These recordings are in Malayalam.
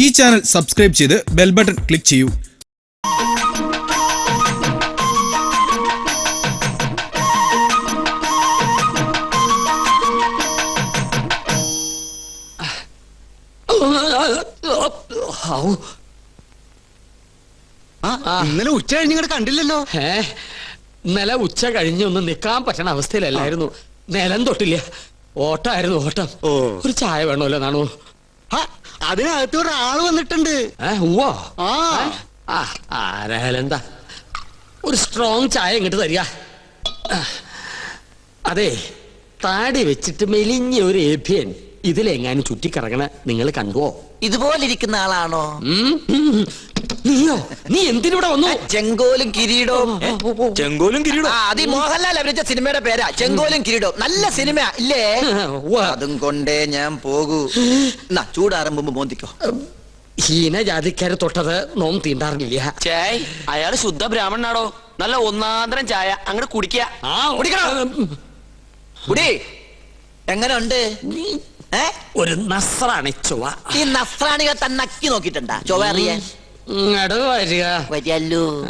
ഈ ചാനൽ സബ്സ്ക്രൈബ് ചെയ്ത് ബെൽ ബട്ടൺ ക്ലിക്ക് ചെയ്യൂ. ആ ഇന്നലെ ഉച്ച കഴിഞ്ഞ് ഇങ്ങോട്ട് കണ്ടില്ലല്ലോ. ഏ ഇന്നലെ ഉച്ച കഴിഞ്ഞ് ഒന്ന് നിക്കാൻ പറ്റണ അവസ്ഥയിലല്ലായിരുന്നു. നിലം തൊട്ടില്ല. ഓട്ടായിരുന്നു ഓട്ടം. ഒരു ചായ വേണമല്ലോ നാണു. ആ, അതിനകത്ത് ഒരാൾ വന്നിട്ടുണ്ട്. ആരായാലും എന്താ ഒരു സ്ട്രോങ് ചായ ഇങ്ങോട്ട് തരിക. അതെ താടി വെച്ചിട്ട് മെലിഞ്ഞ ഒരു ഏഭ്യൻ ഇതിലെങ്ങാനും ചുറ്റിക്കറങ്ങണ നിങ്ങൾ കണ്ടുവോ? ഇതുപോലിരിക്കുന്ന ആളാണോ. നീയോ? നീ എന്തിനൂടെ വന്നു? ചെങ്കോലും കിരീടവും? ചെങ്കോലും കിരീടം ആ അത് ഈ മോഹൻലാൽ അഭിനയിച്ച സിനിമയുടെ പേരാ. ചെങ്കോലും കിരീടവും. നല്ല സിനിമ ഇല്ലേ. അതും കൊണ്ടേ ഞാൻ പോകൂ. എന്നാ ചൂടാറുമ്പോ മോന്തിക്കോ. ഹീനജാതിക്കാര് തൊട്ടത് നോം തീണ്ടാറില്ല ചേയ് അയാൾ ശുദ്ധ ബ്രാഹ്മണനാടോ? നല്ല ഒന്നാന്തരം ചായ. അങ്ങോട്ട് കുടിക്കുക ആ കുടിക്കണം. കുടി. എങ്ങനെ ഉണ്ട് ഒരു നസ്രാണി ചുവ ഈ നസ്രാണികൾ തന്നെ അക്കി നോക്കിട്ടുണ്ടാ ചൊവ്വ അറിയാൻ ഇങ്ങട് വരിക. വരിയല്ലോ.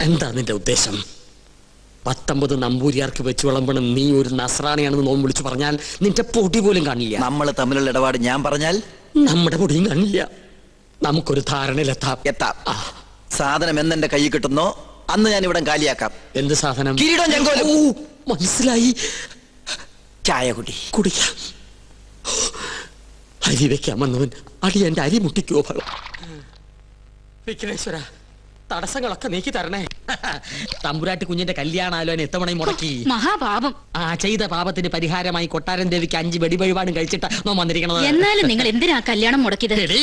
എന്താ നിന്റെ ഉദ്ദേശം? പത്തൊമ്പത് നമ്പൂരിയാർക്ക് വെച്ച് വിളമ്പണം നീ ഒരു നസ്രാണിയാണെന്ന് നോമ്പ് വിളിച്ചു പറഞ്ഞാൽ നിന്റെ പൊടി പോലും കാണില്ല. നമ്മൾ തമ്മിലുള്ള ഇടപാട് ഞാൻ പറഞ്ഞാൽ? നമ്മുടെ പൊടിയും കാണില്ല. നമുക്കൊരു ധാരണയിലെത്താം എത്താം. സാധനം എന്നെന്റെ കയ്യിൽ കിട്ടുന്നോ? അന്ന് ഞാൻ ഇവിടെ കാലിയാക്കാം. എന്ത് സാധനം? കിരീടം ചെങ്കോലും. മനസ്സിലായി. ചായ കുടി കുടിക്കാം. അരി വെക്കാൻ വന്നവൻ അടി എന്റെ അരി മുട്ടിക്കോ ഫലം വിഘ്നേശ്വര തടസ്സങ്ങളൊക്കെ നീക്കി തരണേ. തമ്പുരാട്ടി കുഞ്ഞിന്റെ കല്യാണാലോനെ എത്തവണയും മുടക്കി. മഹാപാപം. ആ ചെയ്ത പാപത്തിന് പരിഹാരമായി കൊട്ടാരൻ ദേവിക്ക് അഞ്ച് വെടി വഴിപാടും കഴിച്ചിട്ട് നോ വന്നിരിക്കണത്. എന്നാലും നിങ്ങൾ എന്തിനാ കല്യാണം മുടക്കിയത്? എടീ,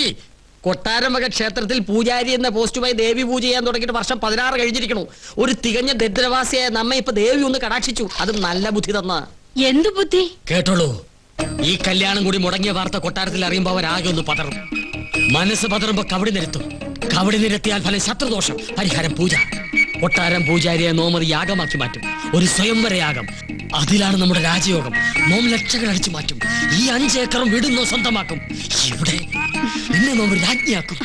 കൊട്ടാരമക ക്ഷേത്രത്തിൽ പൂജാരി എന്ന പോസ്റ്റുമായി ദേവി പൂജ ചെയ്യാൻ തുടങ്ങിയിട്ട് വർഷം പതിനാറ് കഴിഞ്ഞിരിക്കണു. ഒരു തികഞ്ഞ ദരിദ്രവാസിയായ നമ്മെ ഇപ്പൊ ദേവി ഒന്ന് കടാക്ഷിച്ചു. അതും നല്ല ബുദ്ധി തന്ന. എന്തു ബുദ്ധി? കേട്ടോളൂ. ഈ കല്യാണം കൂടി മുടങ്ങിയ വാർത്ത കൊട്ടാരത്തിൽ അറിയുമ്പോ അവരാകെ ഒന്ന് പതറും. മനസ്സ് പതറുമ്പോ കവടി നിരത്തും. കവടി നിരത്തിയാൽ ഫലം ശത്രുദോഷം. പരിഹാരം പൂജ. കൊട്ടാരം പൂജാരിയെ നോമർ യാഗമാക്കി മാറ്റും. ഒരു സ്വയംവര യാഗം. അതിലാണ് നമ്മുടെ രാജയോഗം. നോം ലക്ഷങ്ങൾ അടിച്ചു മാറ്റും. ഈ അഞ്ചേക്കറും വിടുന്നോ സ്വന്തമാക്കും. ഇവിടെ നിന്നെ രാജ്ഞിയാക്കും.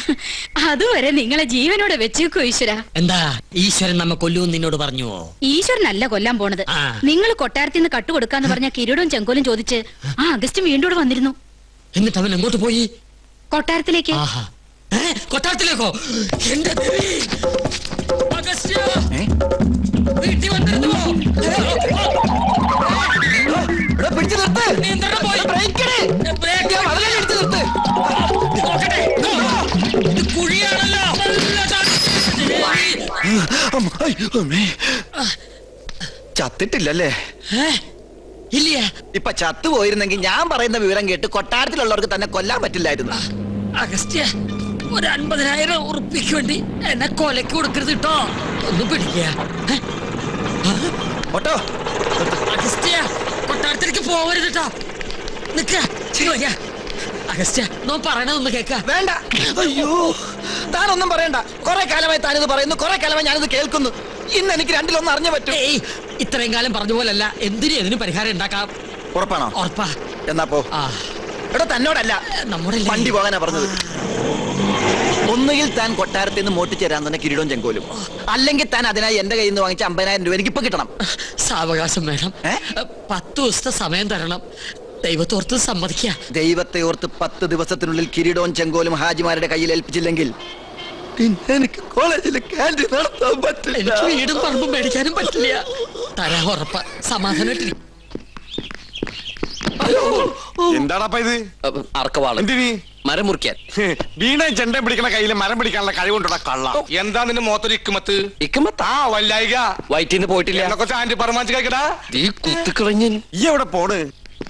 അതുവരെ നിങ്ങളെ ജീവനോടെ വെച്ചേക്കോ ഈശ്വര. എന്താ? ഈശ്വരൻ നമ്മ കൊല്ലൂ നിന്നോട് പറഞ്ഞുവോ ഈശ്വരനല്ല കൊല്ലാൻ പോണത്. നിങ്ങൾ കൊട്ടാരത്തിൽ നിന്ന് കട്ടുകൊടുക്കാന്ന് പറഞ്ഞ കിരീടവും ചെങ്കോലും ചോദിച്ച് ആ അഗസ്റ്റ് വീണ്ടും വന്നിരുന്നു. എന്നിട്ട് അവൻ എങ്ങോട്ട് പോയി? കൊട്ടാരത്തിലേക്ക്. കൊട്ടാരത്തിലേക്കോ? എന്റെ! വീട്ടിൽ വന്നിരുന്നുവോ? ഇവിടെ പിടിച്ചു നിർത്ത്. നിയന്ത്രണം പോയി. ബ്രേക്ക് ഇട്. ഏ, ബ്രേക്ക് ഞാൻ പിടിച്ചു നിർത്ത്. നോക്കട്ടെ. ഇത് കുഴിയാണല്ലോ. ചത്തിട്ടില്ലല്ലേ? ഇല്ല ഇപ്പൊ പോയിരുന്നെങ്കിൽ ഞാൻ പറയുന്ന വിവരം കേട്ട് കൊട്ടാരത്തിലുള്ളവർക്ക് തന്നെ കൊല്ലാൻ പറ്റില്ലായിരുന്നു. അഗസ്റ്റ്യ ഒരു അൻപതിനായിരം ഉറുപ്പിക്ക് വേണ്ടി എന്നെ കൊലക്ക് കൊടുക്കരുത് കേട്ടോ. ഒന്ന് പിടിക്കുക. ഓട്ടോ. അഗസ്ത്യ കൊട്ടാരത്തിലേക്ക് പോവരുത് കേട്ടോ നിക്ക. വരിക. അഗസ്ത്യ നോ പറയണതൊന്ന് കേക്ക. വേണ്ട. അയ്യോ. താനൊന്നും പറയണ്ട. കുറെ കാലമായി താനിത് പറയുന്നു. കുറെ കാലമായി ഞാനിത് കേൾക്കുന്നു. ഇന്ന് എനിക്ക് രണ്ടിലൊന്നും അറിഞ്ഞു പറ്റും. ഏയ് ഇത്രയും കാലം പറഞ്ഞ പോലല്ല. എന്തിനും എതിനും പരിഹാരം ഉണ്ടാക്കാം? ഉറപ്പാണോ? ഉറപ്പാ. എന്നാ പോ. ആ. എടോ തന്നോടല്ല. നമ്മുടെ വണ്ടി പോകാനാ പറഞ്ഞത്. ഒന്നുകിൽ താൻ കൊട്ടാരത്തിൽ നിന്ന് മോട്ടിച്ചേരാൻ തന്നെ കിരീടവും ചെങ്കോലും. അല്ലെങ്കിൽ താൻ അതിനായി എന്റെ കയ്യിൽ നിന്ന് വാങ്ങിച്ച അമ്പതിനായിരം രൂപ എനിക്ക് ഇപ്പൊ കിട്ടണം. സാവകാശം വേണം? പത്ത് ദിവസത്തെ സമയം തരണം. ദൈവത്തോർത്ത് സമ്മതിക്ക ദൈവത്തെ ഓർത്ത് പത്ത് ദിവസത്തിനുള്ളിൽ കിരീടവും ചെങ്കോലും ഹാജിമാരുടെ കയ്യിൽ ഏൽപ്പിച്ചില്ലെങ്കിൽ എനിക്ക് കോളേജിൽ ക്യാന്റീൻ നടത്താൻ പറ്റില്ല. എനിക്ക് വീടും പറമ്പും മേടിക്കാനും പറ്റില്ല. തരാ ഉറപ്പ. സമാധാനമായിട്ടിരി എന്താടാപ്പ ഇത്? അറക്കവാൾ എന്തിനി? മരം മുറിക്കാൻ. വീണ ചെണ്ട പിടിക്കണ കയ്യിൽ മരം പിടിക്കാനുള്ള കഴിവുണ്ടോടാ കള്ള. എന്താ നിന്റെ മോത്തൊരു ഇക്കുമത്ത്? ഇക്കുമത്ത്? ആ വല്ലായിക. വയറ്റിന്ന് പോയിട്ടില്ല. എന്നൊക്കെ ആന്റി പറമാച്ച് കഴിക്കടാ ഈ കുത്തിക്കളഞ്ഞൻ. ഈ എവിടെ പോണ്?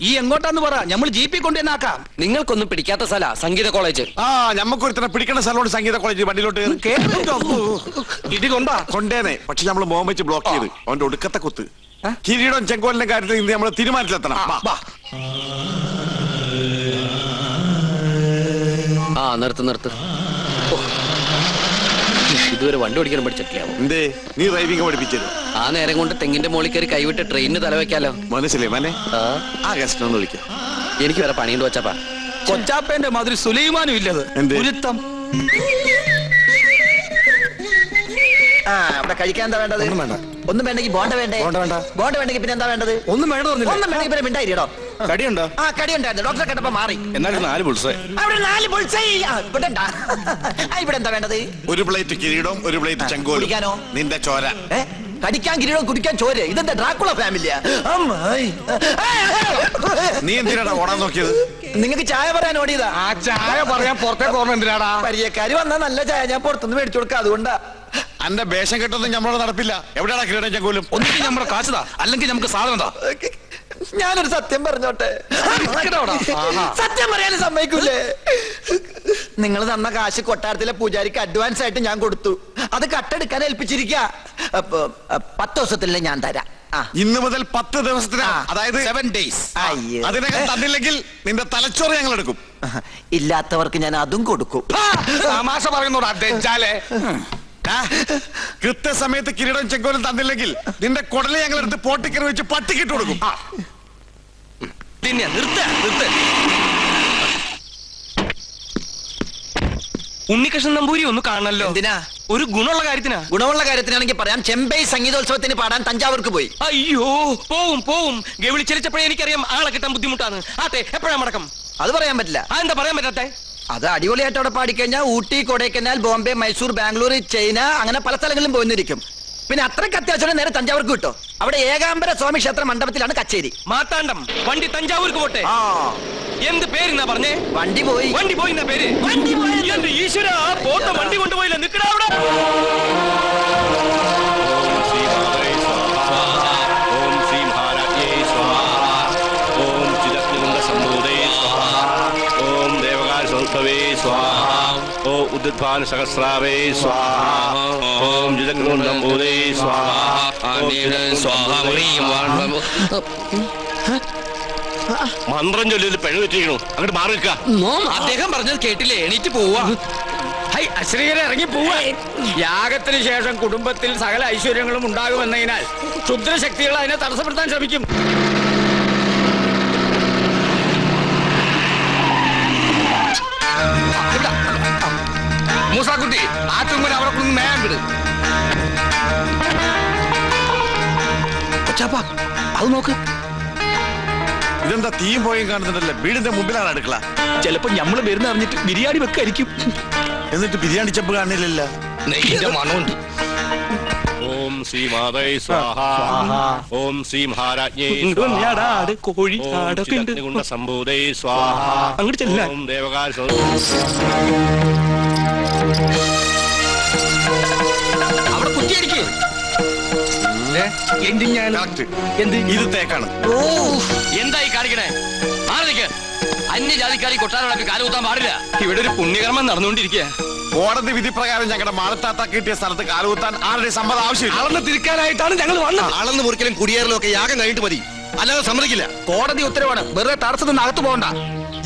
ഈ എങ്ങോട്ടാന്ന് പറ. നമ്മൾ ജീപ്പിൽ കൊണ്ടുവന്നാക്കാം നിങ്ങൾക്കൊന്നും പിടിക്കാത്ത സ്ഥല സംഗീത കോളേജ്. ആ ഞമ്മക്ക് ഒരുത്തനെ പിടിക്കണ സ്ഥലമുണ്ട് സംഗീത കോളേജ് വണ്ടിയിലോട്ട് കേറിട്ടോ. ഇടി കൊണ്ടാ? കൊണ്ടേനെ പക്ഷെ നമ്മൾ മോൻ വെച്ച് ബ്ലോക്ക് ചെയ്ത്. അവന്റെ ഒടുക്കത്തെ കുത്ത്. കിരീടം ചെങ്കോലിന്റെ കാര്യത്തിൽ നമ്മൾ തീരുമാനത്തിലെത്തണം. ആ നിർത്ത് നിർത്ത്. ഇതുവരെ വണ്ടി ഓടിക്കാൻ പഠിച്ചിട്ടില്ല. എന്തേ? നീ ഡ്രൈവിംഗ് പഠിപ്പിച്ചത്? ആ നേരം കൊണ്ട് തെങ്ങിന്റെ മുകളിൽ കയറി കൈവിട്ട് ട്രെയിനിന് തലവെക്കാലോ മനസ്സിലേ മനെ. ആ. ഗസ്റ്റ് ഒന്ന് വിളിക്കാം. എനിക്ക് വേറെ പണിയുണ്ട് വച്ചപ്പാ കൊച്ചാപ്പേന്റെ മാതിരി സുലൈമാനും ഇല്ലത്. ഗുരുത്തം ആ അവിടെ കഴിക്കാൻ എന്താ വേണ്ടത്? വേണ്ട. ഒന്നും വേണ്ടെങ്കിൽ ബോണ്ട വേണ്ടേ? ബോണ്ട വേണ്ട. ബോണ്ട വേണ്ടെങ്കിൽ പിന്നെ എന്താ വേണ്ടത്? ഒന്നും വേണ്ട പറഞ്ഞില്ല? ഒന്നും വേണമെങ്കിൽ പിന്നെ മിണ്ടായിരിക്കോ കടിയുണ്ടോ? ആ കടിയുണ്ടായിരുന്നു. ഡോക്ടറെ കണ്ടപ്പോ മാറി. എന്നാലും നാല് പുൾസേ അവിടെ നാല് പൊളിച്ചൈ ഇവിടെ. ഇവിടെ എന്താ വേണ്ടത്? ഒരു പ്ലേറ്റ് കിരീടവും ഒരു പ്ലേറ്റ് ചെങ്കോലും. കുടിക്കാനോ? നിന്റെ ചോര. ഏ കടിക്കാൻ കിരീടം കുടിക്കാൻ ചോര. ഇതെന്താ ഡ്രാക്കുള ഫാമിലിയാ? നീ എന്തിനാടാ ഓടാൻ നോക്കിയത്? നിങ്ങൾക്ക് ചായ പറയാൻ ഓടിയതാ. ആ ചായ പറയാൻ പുറത്തേക്ക് ഓർമ്മ എന്തിനാടാ? പരിചയക്കാര് വന്നാ നല്ല ചായ ഞാൻ പുറത്തുനിന്ന് മേടിച്ചു കൊടുക്കാം. അതുകൊണ്ടാ. അന്റെ വേഷം കെട്ടൊന്നും നമ്മളോട് നടപ്പില്ല. എവിടെയാണ് കിരീടം ചെങ്കോലും? ഒന്നിക്ക് നമ്മുടെ കാശുതാ. അല്ലെങ്കിൽ നമുക്ക് സാധനം താ. ഞാനൊരു സത്യം പറഞ്ഞോട്ടെ? സത്യം പറയാനും സമ്മതിക്കൂലേ? നിങ്ങൾ തന്ന കാശ് കൊട്ടാരത്തിലെ പൂജാരിക്ക് അഡ്വാൻസ് ആയിട്ട് ഞാൻ കൊടുത്തു. അത് കട്ടെടുക്കാൻ ഏൽപ്പിച്ചിരിക്ക. പത്ത് ദിവസത്തിലെ ഞാൻ തരാം. ഇന്ന് മുതൽ പത്ത് ദിവസത്തിന്. അതായത് സെവൻ ഡേയ്സ്. അതിനകം തന്നില്ലെങ്കിൽ നിന്റെ തലച്ചോറ് ഞങ്ങൾ എടുക്കും ഇല്ലാത്തവർക്ക് ഞാൻ അതും കൊടുക്കും. തമാശ പറയുന്നോടാ കൃത്യസമയത്ത് കിരീടം ചെങ്കോലും തന്നില്ലെങ്കിൽ നിന്റെ കുടലെ ഞങ്ങൾ എടുത്ത് പോട്ടിക്കറി വെച്ച് പട്ടിക്കിട്ട് കൊടുക്കും. പിന്നെ നിർത്ത നിർത്ത. ഉണ്ണികൃഷ്ണൻ നമ്പൂരി ഒന്ന് കാണല്ലോ എന്തിനാ? ഒരു ഗുണമുള്ള കാര്യത്തിനാ. ഗുണമുള്ള കാര്യത്തിനാണെങ്കിൽ പറയാം ചെമ്പൈ സംഗീതോത്സവത്തിന് പാടാൻ തഞ്ചാവൂർക്ക് പോയി. അയ്യോ പോവും പോവും. ഗവിളി ചലിച്ചപ്പോഴേ എനിക്കറിയാം ആളെ കിട്ടാൻ ബുദ്ധിമുട്ടാണ് ആട്ടെ എപ്പോഴാണ് മടക്കം? അത് പറയാൻ പറ്റില്ല. ആ എന്താ പറയാൻ പറ്റാത്തെ? അത് അടിപൊളിയായിട്ട് അവിടെ പാടിക്കഴിഞ്ഞാൽ ഊട്ടി കൊടൈക്കനാൽ ബോംബെ മൈസൂർ ബാംഗ്ലൂർ ചൈന അങ്ങനെ പല സ്ഥലങ്ങളിലും പോയിരിക്കും പിന്നെ അത്രയ്ക്ക് അത്യാവശ്യം നേരെ തഞ്ചാവൂർക്ക് കിട്ടോ. അവിടെ ഏകാംബര സ്വാമി ക്ഷേത്ര മണ്ഡപത്തിലാണ് കച്ചേരി. മാത്താണ്ടം വണ്ടി തഞ്ചാവൂർക്ക് പോട്ടെ? ആ. എന്ത് പേരെന്നാ പറഞ്ഞേ? വണ്ടി പോയി. വണ്ടി പോയിന്ന പേര്? വണ്ടി പോയി. ഈശ്വര? പോത്ത വണ്ടി കൊണ്ടുപോയില്ല. നിക്കടാ അവിടെ. ഓം ഉദ്ഭാന സഹസ്രാവേ സ്വാഹ ഓം ചിദഗ്നികുണ്ഡംഭൂതേ സ്വാഹ മന്ത്രം ചൊല്ലിയത് പിഴ വെച്ചിരിക്കണു അങ്ങോട്ട് മാറി നിൽക്കുക. അദ്ദേഹം പറഞ്ഞത് കേട്ടില്ലേ? എണീറ്റ് പോവാ ഹൈ അശ്രീകരെ ഇറങ്ങി പോവാ യാഗത്തിന് ശേഷം കുടുംബത്തിൽ സകല ഐശ്വര്യങ്ങളും ഉണ്ടാകുമെന്നതിനാൽ ക്ഷുദ്രശക്തികൾ അതിനെ തടസ്സപ്പെടുത്താൻ ശ്രമിക്കും. മൂസാക്കുട്ടി ആ ചുമ്മൻ അവിടെ കൊണ്ട് മേയാൻ വിട് കൊച്ചാപ്പ അത് നോക്ക്. ഇതെന്താ തീയും പോയും കാണുന്നുണ്ടല്ലേ വീടിന്റെ മുമ്പിലാണ് അടുക്കള? ചിലപ്പോ ഞമ്മൾ വരുന്ന അറിഞ്ഞിട്ട് ബിരിയാണി വെക്കായിരിക്കും. എന്നിട്ട് ബിരിയാണി ചെപ്പ് കാണില്ലല്ലോ. നെയ്യിന്റെ മണമുണ്ട്. ഓം ശ്രീ മാതേ സ്വാഹ. ഓം ശ്രീ മഹാരാജ്ഞേ ഇങ്ങോട്ട് വന്നെയാടാ, ആട്, കോഴി, ഓം ആടൊക്കെ ഉണ്ട്. ചിദഗ്നികുണ്ഡസംഭൂതേ സ്വാഹ. അങ്ങോട്ട് ചെല്ലാം ഓം അവിടെ കുറ്റിയടിക്ക് എന്ത് ഇത് തേക്കാണ്. എന്തായി കാണിക്കണേ? മാറി നിൽക്ക് അന്യജാതിക്കാരി കൊട്ടാരം കാലുകുത്താൻ പാടില്ല. ഇവിടെ ഒരു പുണ്യകർമ്മം നടന്നുകൊണ്ടിരിക്കുക. കോടതി വിധി പ്രകാരം ഞങ്ങളുടെ മാളത്താത്ത കിട്ടിയ സ്ഥലത്ത് കാലുകുത്താൻ ആരുടെ സമ്മതം ആവശ്യമില്ല. അളന്ന് തിരിക്കാനായിട്ടാണ് ഞങ്ങൾ വന്നത്. അളന്ന് മുറിക്കലും കുടിയേറലും ഒക്കെ യാഗം കഴിഞ്ഞിട്ട് മതി. അല്ലാതെ സമ്മതിക്കില്ല. കോടതി ഉത്തരവാണ്. വെറുതെ തടസ്സത്തിന് അകത്ത് പോകണ്ട.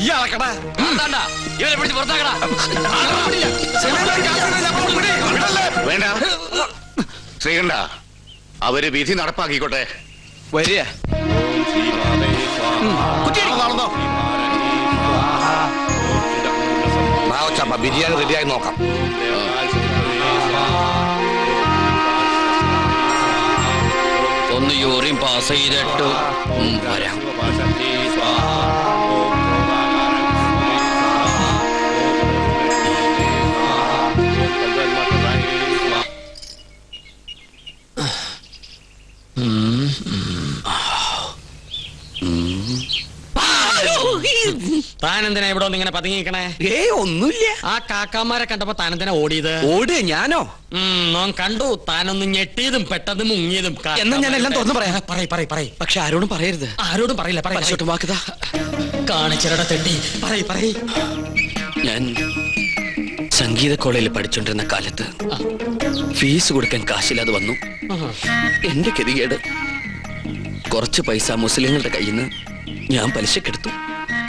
ഈ അളക്കടാ ഇവരെ പിടിച്ച് പുറത്താക്കടാ. വേണ്ട. ശ്രീകണ്ഠ അവർ വിധി നടപ്പാക്കിക്കോട്ടെ. വരിക. ബിരിയാണി റെഡിയായി നോക്കാം. ഒന്ന് യൂറിയും പാസ് ചെയ്തിട്ട് ഉം, താനെന്തിനാ ഇവിടെ ഒന്ന് ഇങ്ങനെ പതുങ്ങിക്കണേ ഏ ഒന്നുമില്ല. ആ കാക്കാമാരെ കണ്ടപ്പോ താനെന്തിനാ ഓടിയത്? ഓട് ഞാനോ? ഉം, നോൻ കണ്ടു. താനൊന്ന് ഞെട്ടിയതും പെട്ടെന്ന് മുങ്ങിയതും എന്നാ ഞാൻ എല്ലാം തുറന്നു പറയാ. പറയ് പറയ് പറയ്. പക്ഷെ ആരോടും പറയരുത്. ആരോടും പറയില്ല പറയ്, വാക്കുക വാക്കുതാ കാണിച്ചിരട തെട്ടി പറയ് പറയ്. ഞാൻ സംഗീത കോളേജിൽ പഠിച്ചോണ്ടിരുന്ന കാലത്ത് ഫീസ് കൊടുക്കാൻ കാശില്ലാതെ വന്നു. എന്റെ ഗതികേട്. കുറച്ച് പൈസ മുസ്ലിങ്ങളുടെ കയ്യിൽ നിന്ന് ഞാൻ പലിശക്കെടുത്തു.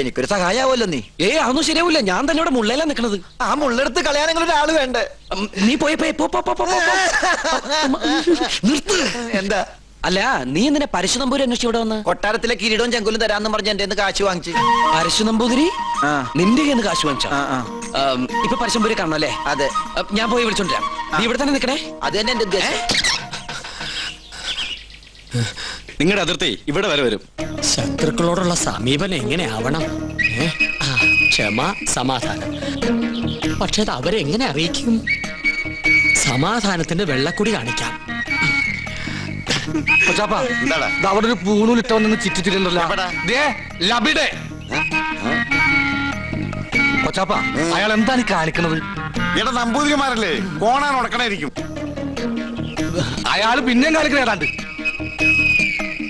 എനിക്കൊരു സഹായാവല്ലോ നീ. ഏ അതൊന്നും ശരിയാവില്ല ഞാൻ തന്നെ ഇവിടെ മുള്ളേലാ നിക്കണത്. ആ മുള്ളെടുത്ത് കളയാനെങ്കിലും ഒരാൾ വേണ്ടേ? നീ പോയി പോയി പോ, പോ, പോ, പോ, പോ, പോ. നിർത്ത്. എന്താ? അല്ല നീ എന്തിനാ പരശു നമ്പൂരി അന്വേഷിച്ച് ഇവിടെ വന്ന്? കൊട്ടാരത്തിലെ കിരീടവും ചെങ്കുലും തരാന്ന് പറഞ്ഞ് എന്റെ കാശ് വാങ്ങിച്ചു. പരശു നമ്പൂതിരി ആ. നിന്റെ കയ്യിൽ നിന്ന് കാശ് വാങ്ങിച്ചു? ആ, ആ. ഉം, ഇപ്പൊ പരശുനമ്പൂരി കാണണല്ലേ അതെ. ഞാൻ പോയി വിളിച്ചോണ്ടിരാം. നീ ഇവിടെ തന്നെ നിക്കണേ? അത് തന്നെ എന്റെ ഉദ്ദേശം. നിങ്ങളുടെ അതിർത്തി ഇവിടെ വരെ വരും. ശത്രുക്കളോടുള്ള സമീപനം എങ്ങനെയാവണം? ഏ? ആ, ക്ഷമ സമാധാനം. പക്ഷെ അത് അവരെങ്ങനെ അറിയിക്കും? സമാധാനത്തിന്റെ വെള്ളക്കുടി കാണിക്കാം. എന്താടാ? അവിടെ ഒരു പൂണൂലിട്ട നിന്ന് ചിറ്റിച്ചിട്ടുണ്ടല്ലോ. എവിടാ? ദേ ലബിടെ. കൊച്ചാപ്പ അയാൾ എന്താണ് കാണിക്കുന്നത് കാണിക്കണത്? ഇവിടെ നമ്പൂതിരിമാരല്ലേ? കോണാൻ ഉടക്കണായിരിക്കും. അയാൾ പിന്നെയും കാണിക്കണ ഏതാണ്ട്.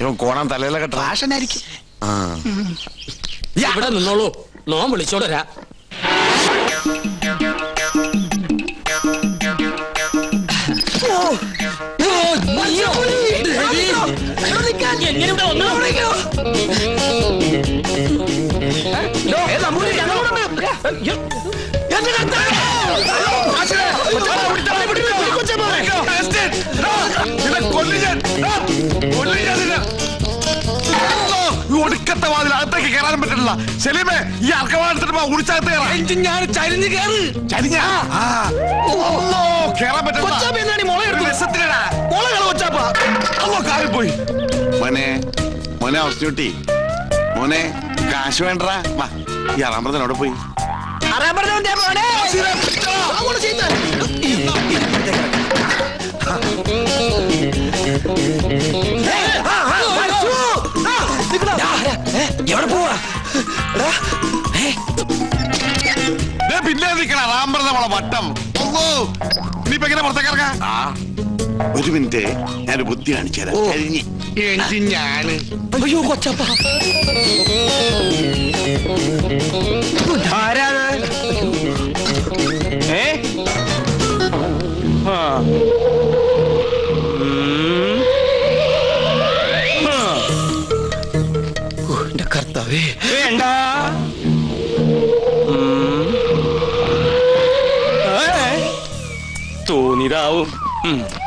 ഇവൻ കോണാൻ തലയിലൊക്കെ ട്രാഷനായിരിക്കും ഇവിടെ നിന്നോളൂ നോം വിളിച്ചോളരാ എങ്ങനെ സെലീമേ ഈ അർക്കവാടത്തിട്ട് ഉടിച്ചകത്ത് കയറാം ഞാൻ ചരിഞ്ഞ് കയറ് ചരിഞ്ഞ കേറാൻ പറ്റില്ല രസത്തിലടാ അല്ലോ കാറിൽ പോയി മോനെ മോനെ അവസ്ഥ മോനെ കാശ് വേണ്ടടാ വാ ഈ അറാമ്പറത്തിന് അവിടെ പോയി അറിയാൻ പറഞ്ഞവന്റെ മോനെ. എവിടെ പിന്നെ നിൽക്കണ റാമ്പറ നമ്മളെ വട്ടം. നീ ഇനിയിപ്പോ എങ്ങനെ പുറത്തേക്ക് ഇറങ്ങാം ആ ഒരു മിനിറ്റ് ഞാൻ ബുദ്ധി കാണിച്ചു തരാം. കഴിഞ്ഞ്. എനിക്ക് ഞാൻ. അയ്യോ കൊച്ചപ്പ. ഏ? ആ. ഏ? തോന്നിയതാവും ഉം.